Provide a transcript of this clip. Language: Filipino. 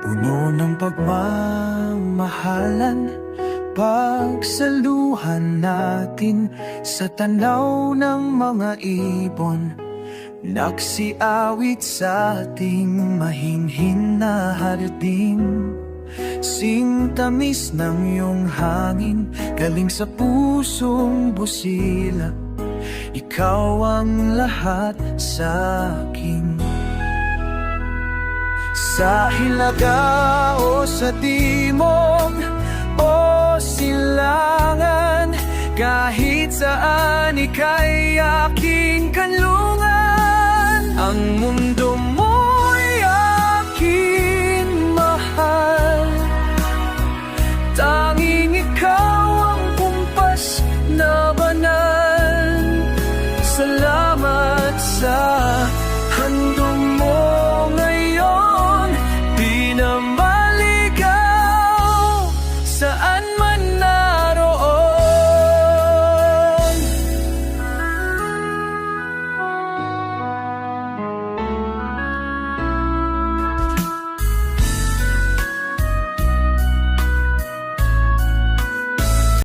Puno ng pagmamahalan Pagsaluhan natin Sa tanaw ng mga ibon. Nagsiawit sa ating mahinhin na hardin. Singtamis ng iyong hangin Galing sa pusong busila. Ikaw ang lahat sa akin Sa hilaga o sa timog O silangan Kahit saan ika'y aking kanlungan. Ang mundo